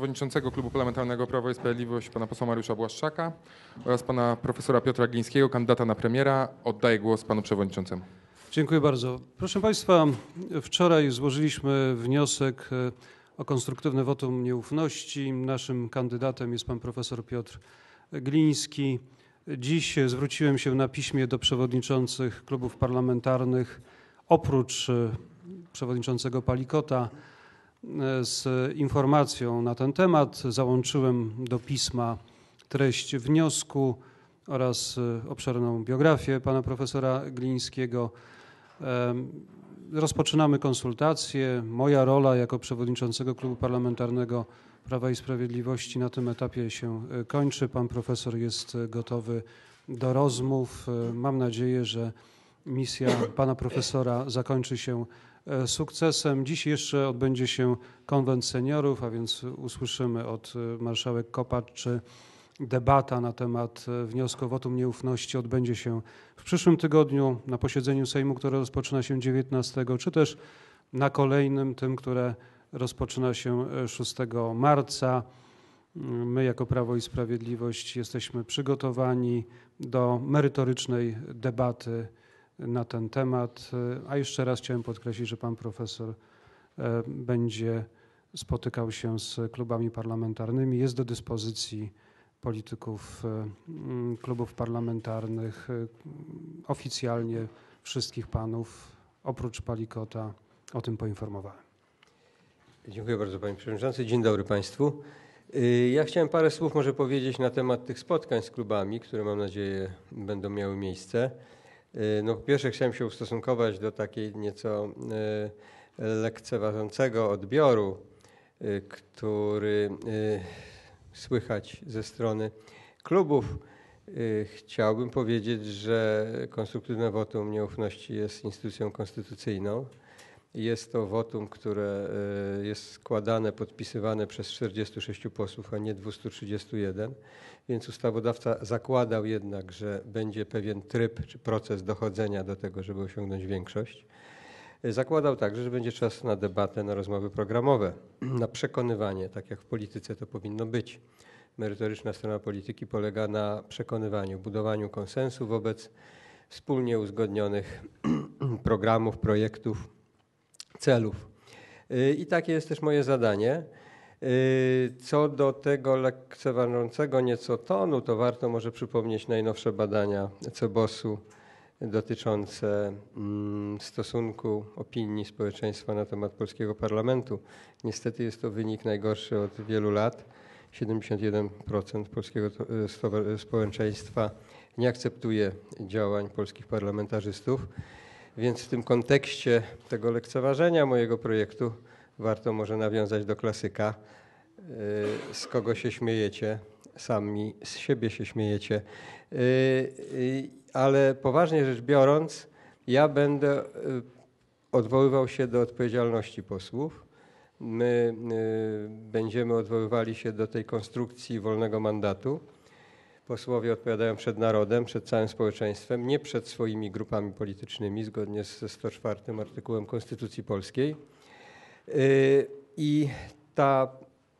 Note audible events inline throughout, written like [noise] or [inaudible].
przewodniczącego Klubu Parlamentarnego Prawo i Sprawiedliwość pana posła Mariusza Błaszczaka oraz pana profesora Piotra Glińskiego, kandydata na premiera. Oddaję głos panu przewodniczącemu. Dziękuję bardzo. Proszę Państwa, wczoraj złożyliśmy wniosek e, o konstruktywne wotum nieufności. Naszym kandydatem jest pan profesor Piotr Gliński. Dziś zwróciłem się na piśmie do przewodniczących klubów parlamentarnych, oprócz e, przewodniczącego Palikota, z informacją na ten temat. Załączyłem do pisma treść wniosku oraz obszerną biografię pana profesora Glińskiego. Rozpoczynamy konsultacje. Moja rola jako przewodniczącego Klubu Parlamentarnego Prawa i Sprawiedliwości na tym etapie się e, kończy. Pan profesor jest gotowy do rozmów. E, mam nadzieję, że misja pana profesora zakończy się e, sukcesem. Dziś jeszcze odbędzie się konwent seniorów, a więc usłyszymy od marszałek Kopacz, czy debata na temat e, wniosku o wotum nieufności odbędzie się w przyszłym tygodniu na posiedzeniu Sejmu, które rozpoczyna się 19, czy też na kolejnym, tym, które rozpoczyna się 6 e, marca. My, jako Prawo i Sprawiedliwość, jesteśmy przygotowani do merytorycznej debaty na ten temat. E, a jeszcze raz chciałem podkreślić, że pan profesor będzie spotykał się z klubami parlamentarnymi, jest do dyspozycji polityków e, klubów parlamentarnych, e, oficjalnie wszystkich panów, oprócz Palikota, o tym poinformowałem. Dziękuję bardzo Panie Przewodniczący. Dzień dobry Państwu. Y, ja chciałem parę słów może powiedzieć na temat tych spotkań z klubami, które mam nadzieję będą miały miejsce. Y, no, pierwsze chciałem się ustosunkować do takiej nieco y, lekceważącego odbioru, który słychać ze strony klubów. Y, chciałbym powiedzieć, że konstruktywne wotum nieufności jest instytucją konstytucyjną. Jest to wotum, które y, jest składane, podpisywane przez 46 posłów, a nie 231, więc ustawodawca zakładał jednak, że będzie pewien tryb czy proces dochodzenia do tego, żeby osiągnąć większość. Zakładał także, że będzie czas na debatę, na rozmowy programowe, na przekonywanie, tak jak w polityce to powinno być. Merytoryczna strona polityki polega na przekonywaniu, budowaniu konsensu wobec wspólnie uzgodnionych [clears throat] programów, projektów, celów. I takie jest też moje zadanie. Co do tego lekceważącego nieco tonu, to warto może przypomnieć najnowsze badania CEBOS-u dotyczące mm, stosunku opinii społeczeństwa na temat polskiego parlamentu. Niestety jest to wynik najgorszy od wielu lat. 71% polskiego e, społeczeństwa nie akceptuje działań polskich parlamentarzystów, więc w tym kontekście tego lekceważenia mojego projektu warto może nawiązać do klasyka. E, z kogo się śmiejecie? Sami z siebie się śmiejecie. E, ale poważnie rzecz biorąc, ja będę odwoływał się do odpowiedzialności posłów my będziemy odwoływali się do tej konstrukcji wolnego mandatu. Posłowie odpowiadają przed narodem, przed całym społeczeństwem, nie przed swoimi grupami politycznymi, zgodnie ze 104 artykułem Konstytucji Polskiej. Y, I ta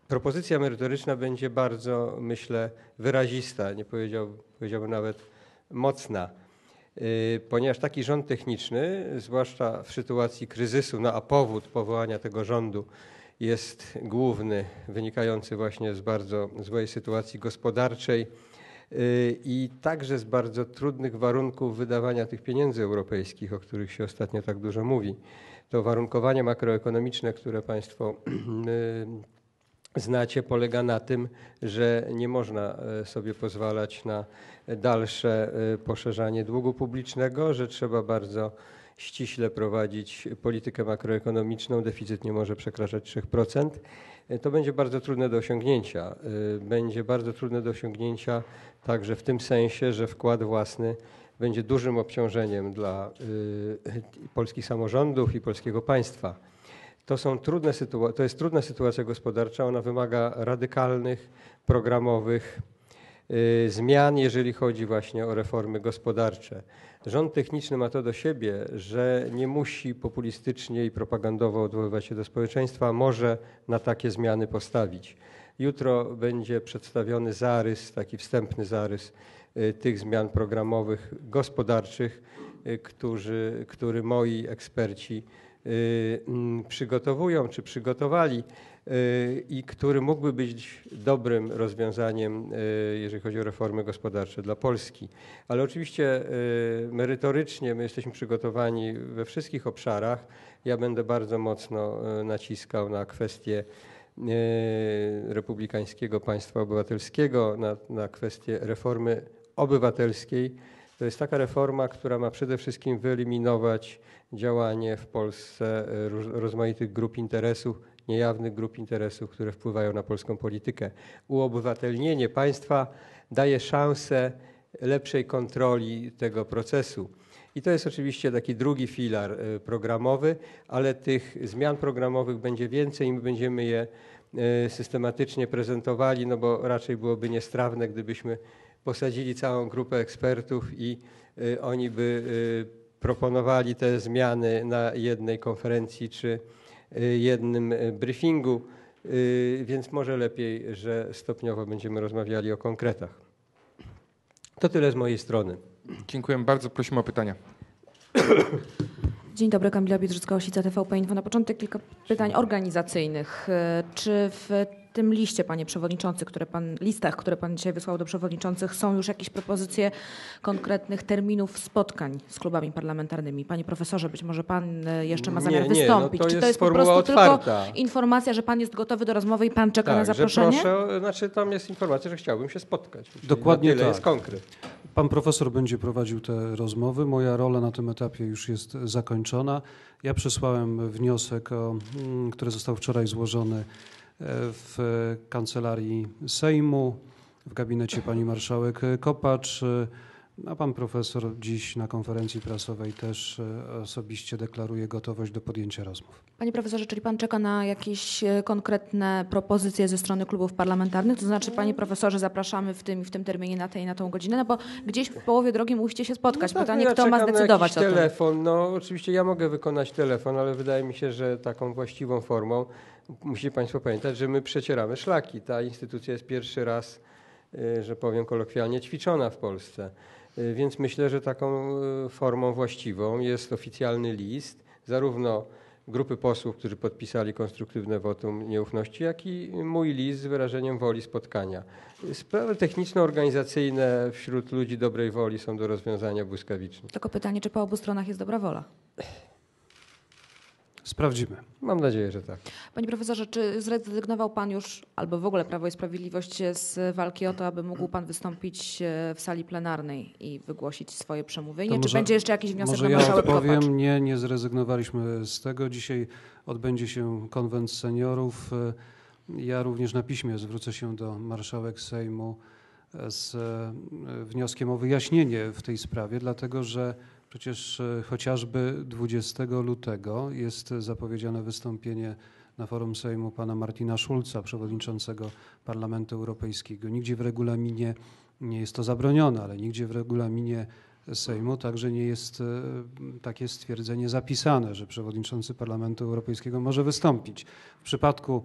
propozycja merytoryczna będzie bardzo, myślę, wyrazista, nie powiedział, powiedziałbym nawet mocna, y, ponieważ taki rząd techniczny, zwłaszcza w sytuacji kryzysu, no a powód powołania tego rządu jest główny, wynikający właśnie z bardzo złej sytuacji gospodarczej i także z bardzo trudnych warunków wydawania tych pieniędzy europejskich, o których się ostatnio tak dużo mówi. To warunkowanie makroekonomiczne, które Państwo y, znacie, polega na tym, że nie można y, sobie pozwalać na dalsze poszerzanie długu publicznego, że trzeba bardzo ściśle prowadzić politykę makroekonomiczną, deficyt nie może przekraczać 3%, to będzie bardzo trudne do osiągnięcia. Y, będzie bardzo trudne do osiągnięcia także w tym sensie, że wkład własny będzie dużym obciążeniem dla y, polskich samorządów i polskiego państwa. To, są trudne to jest trudna sytuacja gospodarcza, ona wymaga radykalnych, programowych zmian, jeżeli chodzi właśnie o reformy gospodarcze. Rząd techniczny ma to do siebie, że nie musi populistycznie i propagandowo odwoływać się do społeczeństwa, może na takie zmiany postawić. Jutro będzie przedstawiony zarys, taki wstępny zarys y, tych zmian programowych gospodarczych, y, który moi eksperci y, przygotowują czy przygotowali y, i który mógłby być dobrym rozwiązaniem, y, jeżeli chodzi o reformy gospodarcze dla Polski. Ale oczywiście y, merytorycznie my jesteśmy przygotowani we wszystkich obszarach. Ja będę bardzo mocno y, naciskał na kwestie y, republikańskiego państwa obywatelskiego, na, na kwestię reformy obywatelskiej. To jest taka reforma, która ma przede wszystkim wyeliminować działanie w Polsce y, rozmaitych grup interesów, niejawnych grup interesów, które wpływają na polską politykę. Uobywatelnienie państwa daje szansę lepszej kontroli tego procesu. I to jest oczywiście taki drugi filar y, programowy, ale tych zmian programowych będzie więcej i my będziemy je y, systematycznie prezentowali, no bo raczej byłoby niestrawne, gdybyśmy posadzili całą grupę ekspertów i y, oni by proponowali te zmiany na jednej konferencji czy jednym y, briefingu, y, więc może lepiej, że stopniowo będziemy rozmawiali o konkretach. To tyle z mojej strony. Dziękujemy bardzo. Prosimy o pytania. Dzień dobry, Kamila Biedrzycka-Osica, TVP Info. Na początek kilka pytań organizacyjnych. Czy w tym liście, panie przewodniczący, które pan, listach, które pan dzisiaj wysłał do przewodniczących, są już jakieś propozycje konkretnych terminów spotkań z klubami parlamentarnymi? Panie profesorze, być może pan e, jeszcze ma Nie, zamiar nie, no wystąpić. to Czy jest to jest po formuła prostu otwarta. tylko informacja, że pan jest gotowy do rozmowy i pan czeka na Tak, że zaproszenie? proszę, znaczy tam jest informacja, że chciałbym się spotkać. Czyli Dokładnie na tyle tak. jest konkret. Pan profesor będzie prowadził te rozmowy. Moja rola na tym etapie już jest zakończona. Ja przesłałem wniosek, o, mm, który został wczoraj złożony e, w kancelarii Sejmu, w gabinecie pani marszałek Kopacz. E, A pan profesor dziś na konferencji prasowej też e, osobiście deklaruje gotowość do podjęcia rozmów. Panie profesorze, czyli pan czeka na jakieś e, konkretne propozycje ze strony klubów parlamentarnych? To znaczy, panie profesorze, zapraszamy w tym i w tym terminie na tę i na tą godzinę, no bo gdzieś w połowie drogi musicie się spotkać. No tak, Pytanie, ja kto ma na zdecydować jakiś o tym? telefon. No oczywiście ja mogę wykonać telefon, ale wydaje mi się, że taką właściwą formą musicie Państwo pamiętać, że my przecieramy szlaki. Ta instytucja jest pierwszy raz, y, że powiem kolokwialnie, ćwiczona w Polsce. Y, Więc myślę, że taką y, formą właściwą jest oficjalny list, zarówno grupy posłów, którzy podpisali konstruktywne wotum nieufności, jak i mój list z wyrażeniem woli spotkania. Sprawy techniczno-organizacyjne wśród ludzi dobrej woli są do rozwiązania błyskawicznie. Tylko pytanie, czy po obu stronach jest dobra wola? Sprawdzimy. Mam nadzieję, że tak. Panie profesorze, czy zrezygnował pan już, albo w ogóle Prawo i Sprawiedliwość z walki o to, aby mógł pan wystąpić e, w sali plenarnej i wygłosić swoje przemówienie? To czy może- będzie jeszcze jakiś wniosek Może na ja marszałek odpowiem, Kopacz? nie, nie zrezygnowaliśmy z tego. Dzisiaj odbędzie się konwent seniorów. Ja również na piśmie zwrócę się do marszałek Sejmu z e, wnioskiem o wyjaśnienie w tej sprawie, dlatego że przecież e, chociażby 20 lutego jest zapowiedziane wystąpienie na forum Sejmu pana Martina Schulza, przewodniczącego Parlamentu Europejskiego. Nigdzie w regulaminie nie jest to zabronione, ale nigdzie w regulaminie Sejmu także nie jest e, takie stwierdzenie zapisane, że przewodniczący Parlamentu Europejskiego może wystąpić. W przypadku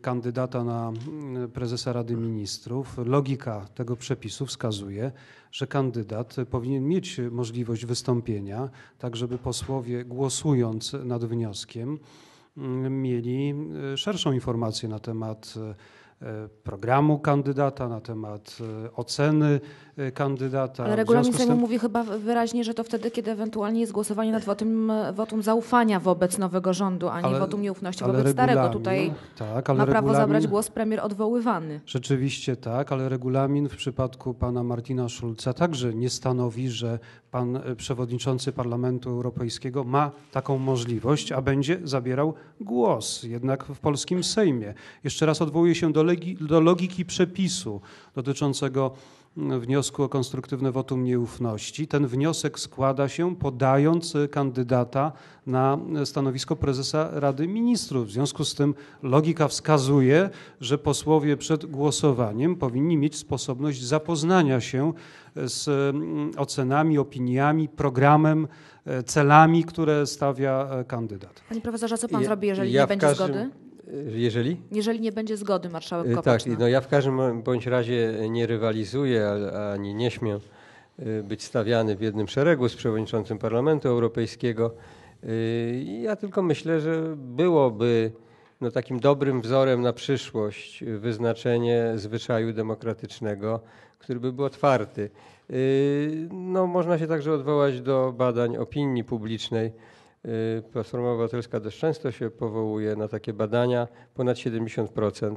kandydata na mm, prezesa Rady Ministrów. Logika tego przepisu wskazuje, że kandydat powinien mieć możliwość wystąpienia, tak żeby posłowie głosując nad wnioskiem mm, mieli e, szerszą informację na temat e, programu kandydata, na temat e, oceny e, kandydata. Ale regulamin Sejmu tym- mówi chyba wyraźnie, że to wtedy, kiedy ewentualnie jest głosowanie nad wotum, wotum zaufania wobec nowego rządu, a nie Ale- wotum nieufności wobec starego. Tutaj tak, ale ma prawo zabrać głos premier odwoływany. Rzeczywiście tak, ale regulamin w przypadku pana Martina Schulza także nie stanowi, że pan e, przewodniczący Parlamentu Europejskiego ma taką możliwość, a będzie zabierał głos jednak w polskim Sejmie. Jeszcze raz odwołuję się do, legi, do logiki przepisu dotyczącego mm, wniosku o konstruktywne wotum nieufności. Ten wniosek składa się podając e, kandydata na e, stanowisko prezesa Rady Ministrów. W związku z tym logika wskazuje, że posłowie przed głosowaniem powinni mieć sposobność zapoznania się z mm, ocenami, opiniami, programem, celami, które stawia kandydat. Panie profesorze, co pan Ja- zrobi, jeżeli ja nie będzie każdym- zgody? Y, Jeżeli? Jeżeli nie będzie zgody marszałek Y, Kopacz Tak, no ja w każdym bądź razie nie rywalizuję ani nie śmiem y, być stawiany w jednym szeregu z przewodniczącym Parlamentu Europejskiego. Ja tylko myślę, że byłoby no, takim dobrym wzorem na przyszłość wyznaczenie zwyczaju demokratycznego, który by był otwarty. No, można się także odwołać do badań opinii publicznej. Y, Platforma Obywatelska dość często się powołuje na takie badania. Ponad 70%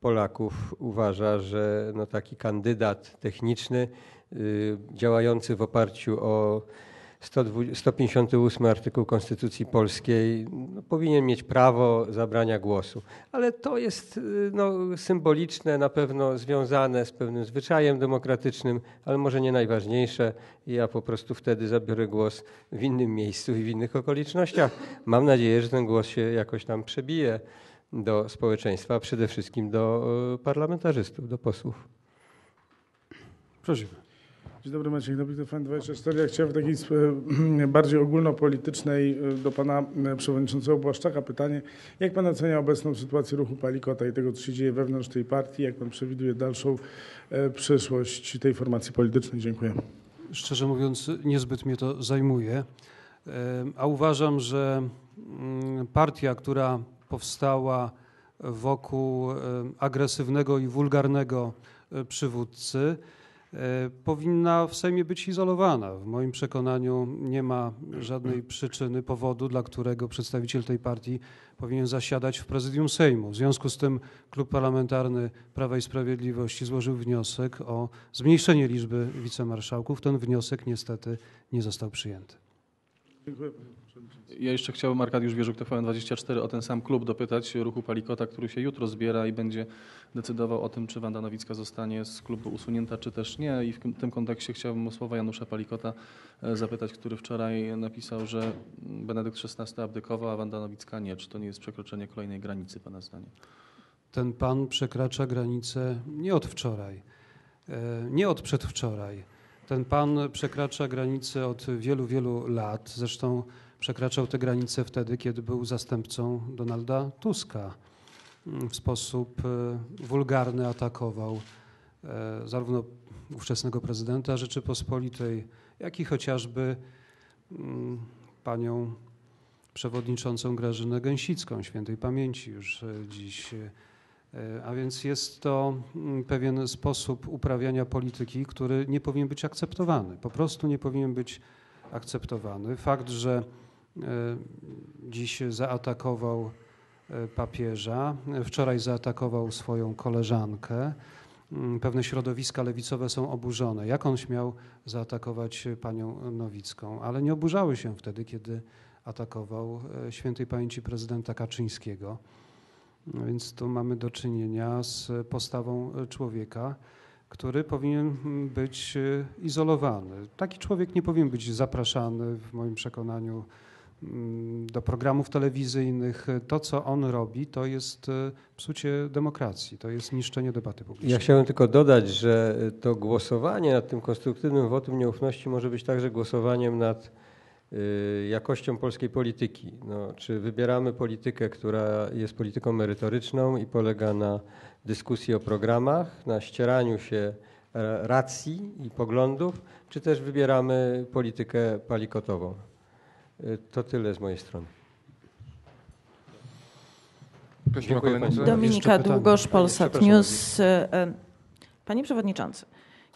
Polaków uważa, że no taki kandydat techniczny y, działający w oparciu o 120 158 artykuł Konstytucji Polskiej no, powinien mieć prawo zabrania głosu. Ale to jest y, no, symboliczne, na pewno związane z pewnym zwyczajem demokratycznym, ale może nie najważniejsze. Ja po prostu wtedy zabiorę głos w innym miejscu i w innych okolicznościach. Mam nadzieję, że ten głos się jakoś tam przebije do społeczeństwa, a przede wszystkim do y, parlamentarzystów, do posłów. Prosimy. Dzień dobry, Maciej Nowik, TVN24. Ja chciałem w takiej [clears throat] bardziej ogólnopolitycznej y, do pana y, przewodniczącego Błaszczaka pytanie. Jak pan ocenia obecną sytuację ruchu Palikota i tego, co się dzieje wewnątrz tej partii? Jak pan przewiduje dalszą e, przyszłość tej formacji politycznej? Dziękuję. Szczerze mówiąc, niezbyt mnie to zajmuje, a uważam, że mm, partia, która powstała wokół agresywnego i wulgarnego e, przywódcy, e, powinna w Sejmie być izolowana. W moim przekonaniu nie ma żadnej przyczyny, powodu, dla którego przedstawiciel tej partii powinien zasiadać w prezydium Sejmu. W związku z tym Klub Parlamentarny Prawa i Sprawiedliwości złożył wniosek o zmniejszenie liczby wicemarszałków. Ten wniosek niestety nie został przyjęty. Dziękuję. Ja jeszcze chciałbym Arkadiusz Wierzuk, TVN24, o ten sam klub dopytać ruchu Palikota, który się jutro zbiera i będzie decydował o tym, czy Wanda Nowicka zostanie z klubu usunięta, czy też nie. I w tym kontekście chciałbym o słowa Janusza Palikota e, zapytać, który wczoraj napisał, że Benedykt XVI abdykował, a Wanda Nowicka nie. Czy to nie jest przekroczenie kolejnej granicy, Pana zdaniem? Ten pan przekracza granicę nie od wczoraj, e, nie od przedwczoraj. Ten pan przekracza granicę od wielu, wielu lat. Zresztą przekraczał te granice wtedy, kiedy był zastępcą Donalda Tuska. W sposób e, wulgarny atakował e, zarówno ówczesnego prezydenta Rzeczypospolitej, jak i chociażby mm, panią przewodniczącą Grażynę Gęsicką, świętej pamięci już e, dziś. A więc jest to mm, pewien sposób uprawiania polityki, który nie powinien być akceptowany. Po prostu nie powinien być akceptowany. Fakt, że dziś zaatakował e, papieża, e, wczoraj zaatakował swoją koleżankę. Mm, Pewne środowiska lewicowe są oburzone. Jak on śmiał zaatakować e, panią Nowicką? Ale nie oburzały się wtedy, kiedy atakował e, świętej pamięci prezydenta Kaczyńskiego. No Więc tu mamy do czynienia z postawą e, człowieka, który powinien mm, być e, izolowany. Taki człowiek nie powinien być zapraszany, w moim przekonaniu, do programów telewizyjnych. To, co on robi, to jest e, psucie demokracji, to jest niszczenie debaty publicznej. Ja chciałem tylko dodać, że to głosowanie nad tym konstruktywnym wotum nieufności może być także głosowaniem nad y, jakością polskiej polityki. No, czy wybieramy politykę, która jest polityką merytoryczną i polega na dyskusji o programach, na ścieraniu się e, racji i poglądów, czy też wybieramy politykę palikotową. Y, To tyle z mojej strony. Prosimy Dominika. Długosz, Polsat News. E, Panie Przewodniczący,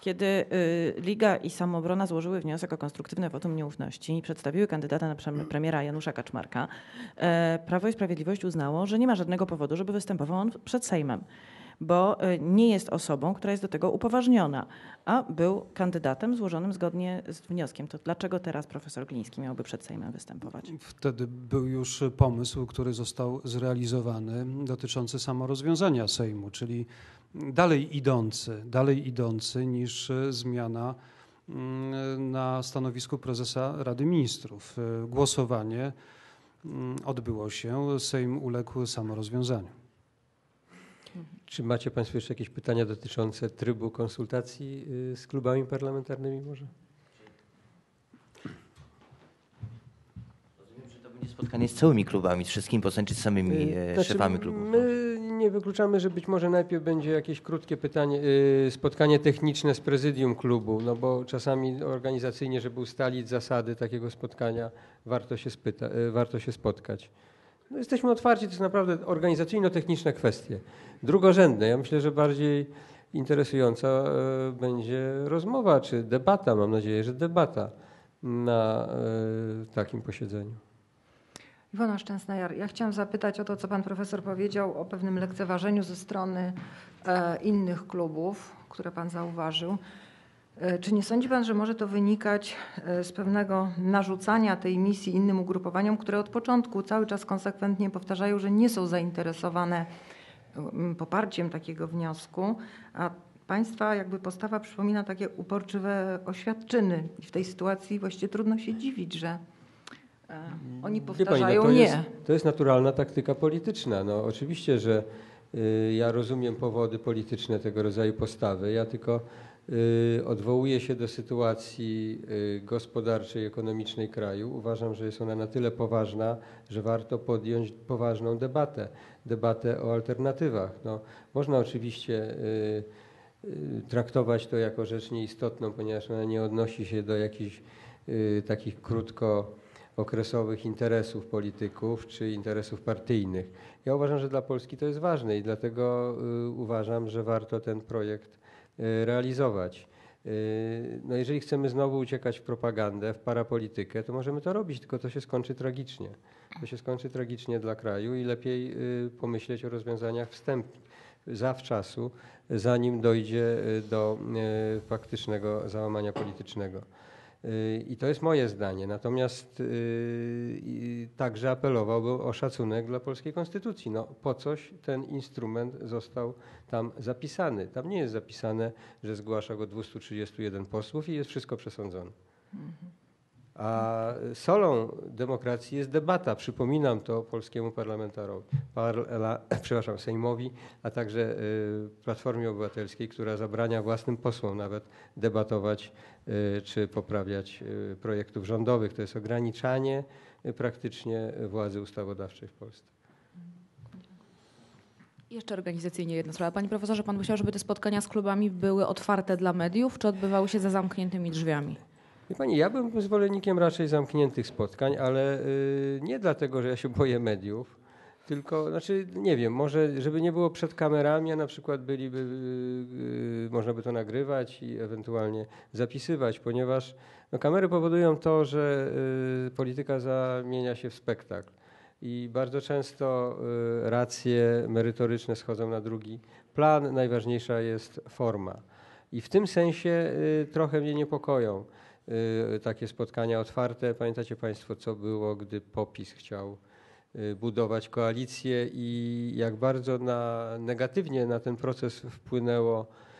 kiedy y, Liga i Samoobrona złożyły wniosek o konstruktywne wotum nieufności i przedstawiły kandydata na prem- premiera Janusza Kaczmarka, Prawo i Sprawiedliwość uznało, że nie ma żadnego powodu, żeby występował on przed Sejmem, bo y, nie jest osobą, która jest do tego upoważniona, a był kandydatem złożonym zgodnie z wnioskiem. To dlaczego teraz profesor Gliński miałby przed Sejmem występować? Wtedy był już pomysł, który został zrealizowany, dotyczący samorozwiązania Sejmu, czyli dalej idący, dalej idący niż zmiana mm, na stanowisku prezesa Rady Ministrów. Głosowanie mm, odbyło się, Sejm uległ samorozwiązaniu. Czy macie Państwo jeszcze jakieś pytania dotyczące trybu konsultacji y, z klubami parlamentarnymi może? Rozumiem, że to będzie spotkanie z całymi klubami, z wszystkimi postaciami, czy z samymi e, Znaczy, szefami klubów? My nie wykluczamy, że być może najpierw będzie jakieś krótkie pytanie, y, spotkanie techniczne z prezydium klubu, no bo czasami organizacyjnie, żeby ustalić zasady takiego spotkania, warto się, spyta, y, warto się spotkać. No jesteśmy otwarci, to jest naprawdę organizacyjno-techniczne kwestie. Drugorzędne, ja myślę, że bardziej interesująca y, będzie rozmowa czy debata, mam nadzieję, że debata na y, takim posiedzeniu. Iwona Szczęsna-Jar, ja chciałam zapytać o to, co pan profesor powiedział o pewnym lekceważeniu ze strony e, innych klubów, które pan zauważył. E, Czy nie sądzi pan, że może to wynikać e, z pewnego narzucania tej misji innym ugrupowaniom, które od początku cały czas konsekwentnie powtarzają, że nie są zainteresowane mm, poparciem takiego wniosku, a państwa jakby postawa przypomina takie uporczywe oświadczyny i w tej sytuacji właściwie trudno się dziwić, że e, oni powtarzają to nie. Jest, to jest naturalna taktyka polityczna. No, oczywiście, że y, ja rozumiem powody polityczne tego rodzaju postawy. Ja tylko y, odwołuję się do sytuacji y, gospodarczej, ekonomicznej kraju. Uważam, że jest ona na tyle poważna, że warto podjąć poważną debatę, debatę o alternatywach. No, można oczywiście y, traktować to jako rzecz nieistotną, ponieważ ona nie odnosi się do jakichś takich krótko okresowych interesów polityków czy interesów partyjnych. Ja uważam, że dla Polski to jest ważne i dlatego uważam, że warto ten projekt realizować. Y, No jeżeli chcemy znowu uciekać w propagandę, w parapolitykę, to możemy to robić, tylko to się skończy tragicznie. To się skończy tragicznie dla kraju i lepiej y, pomyśleć o rozwiązaniach wstępnych, zawczasu, zanim dojdzie do faktycznego załamania politycznego. I to jest moje zdanie. Natomiast także apelowałbym o szacunek dla polskiej konstytucji. No, po coś ten instrument został tam zapisany. Tam nie jest zapisane, że zgłasza go 231 posłów i jest wszystko przesądzone. A solą demokracji jest debata. Przypominam to polskiemu parlamentarowi, parla, [clears throat] przepraszam, Sejmowi, a także y, Platformie Obywatelskiej, która zabrania własnym posłom nawet debatować y, czy poprawiać y, projektów rządowych. To jest ograniczanie praktycznie władzy ustawodawczej w Polsce. Jeszcze organizacyjnie jedna sprawa. Panie profesorze, pan chciał, żeby te spotkania z klubami były otwarte dla mediów, czy odbywały się za zamkniętymi drzwiami? Wie pani, ja bym zwolennikiem raczej zamkniętych spotkań, ale y, nie dlatego, że ja się boję mediów, tylko, znaczy, nie wiem, może żeby nie było przed kamerami, a na przykład byliby, y, y, można by to nagrywać i ewentualnie zapisywać, ponieważ no, kamery powodują to, że y, polityka zamienia się w spektakl. I bardzo często y, racje merytoryczne schodzą na drugi plan, najważniejsza jest forma. I w tym sensie y, trochę mnie niepokoją takie spotkania otwarte. Pamiętacie Państwo, co było, gdy POPIS chciał budować koalicję i jak bardzo na, negatywnie na ten proces wpłynęło, y,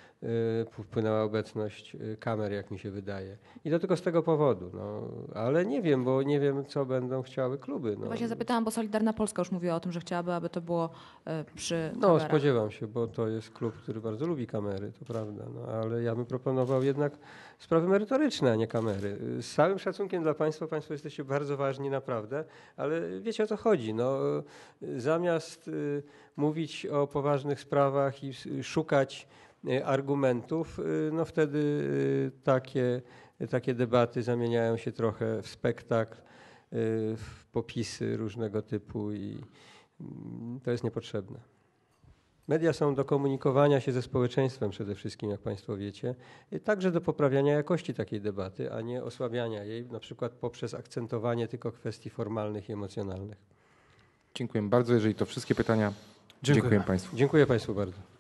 wpłynęła obecność y, kamer, jak mi się wydaje. I to tylko z tego powodu. No, ale nie wiem, bo nie wiem, co będą chciały kluby. No. No, Właśnie zapytałam, bo Solidarna Polska już mówiła o tym, że chciałaby, aby to było e, przy no kamerach. spodziewam się, bo to jest klub, który bardzo lubi kamery, to prawda. No, ale ja bym proponował jednak sprawy merytoryczne, a nie kamery. Z całym szacunkiem dla Państwa, Państwo jesteście bardzo ważni naprawdę, ale wiecie o co chodzi. No, zamiast y, mówić o poważnych sprawach i szukać y, argumentów, y, no wtedy y, takie, takie debaty zamieniają się trochę w spektakl, y, w popisy różnego typu i mm, to jest niepotrzebne. Media są do komunikowania się ze społeczeństwem przede wszystkim, jak Państwo wiecie, i także do poprawiania jakości takiej debaty, a nie osłabiania jej, na przykład poprzez akcentowanie tylko kwestii formalnych i emocjonalnych. Dziękuję bardzo. Jeżeli to wszystkie pytania, Dziękuję. dziękuję Państwu. Dziękuję Państwu bardzo.